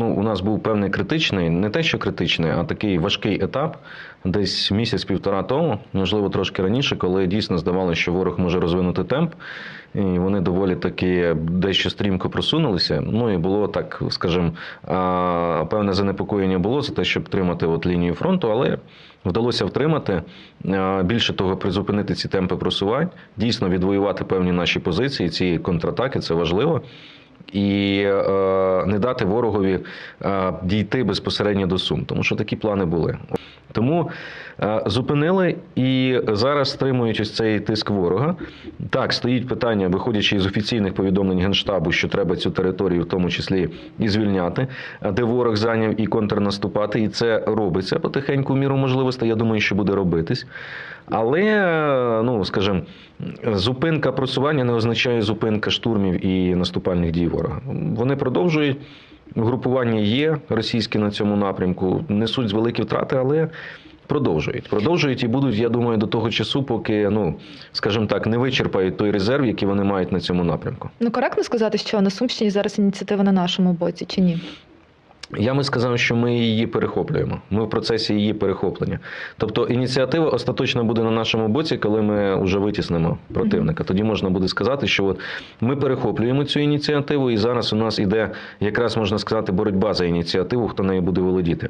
ну, у нас був певний критичний, не те, що критичний, а такий важкий етап, десь місяць-півтора тому, можливо, трошки раніше, коли дійсно здавалося, що ворог може розвинути темп, і вони доволі таки дещо стрімко просунулися. Ну і було так, скажімо, певне занепокоєння було за те, щоб тримати от лінію фронту, але вдалося втримати. Більше того, призупинити ці темпи просувань, дійсно відвоювати певні наші позиції, ці контратаки це важливо. І е, не дати ворогові е, дійти безпосередньо до Сум, тому що такі плани були. Тому е, зупинили і зараз стримують ось цей тиск ворога. Так, стоїть питання, виходячи із офіційних повідомлень Генштабу, що треба цю територію, в тому числі і звільняти, е, де ворог зайняв і контрнаступати, і це робиться потихеньку міру можливостей. Я думаю, що буде робитись. Але, е, ну скажімо, зупинка просування не означає зупинка штурмів і наступальних дій ворога. Вони продовжують. Групування є російські на цьому напрямку, несуть великі втрати, але продовжують. Продовжують і будуть, я думаю, до того часу, поки, ну, скажімо так, не вичерпають той резерв, який вони мають на цьому напрямку. Ну коректно сказати, що на Сумщині зараз ініціатива на нашому боці, чи ні? Я би сказав, що ми її перехоплюємо. Ми в процесі її перехоплення. Тобто ініціатива остаточно буде на нашому боці, коли ми вже витіснемо противника. Тоді можна буде сказати, що от ми перехоплюємо цю ініціативу, і зараз у нас іде якраз можна сказати боротьба за ініціативу, хто нею буде володіти.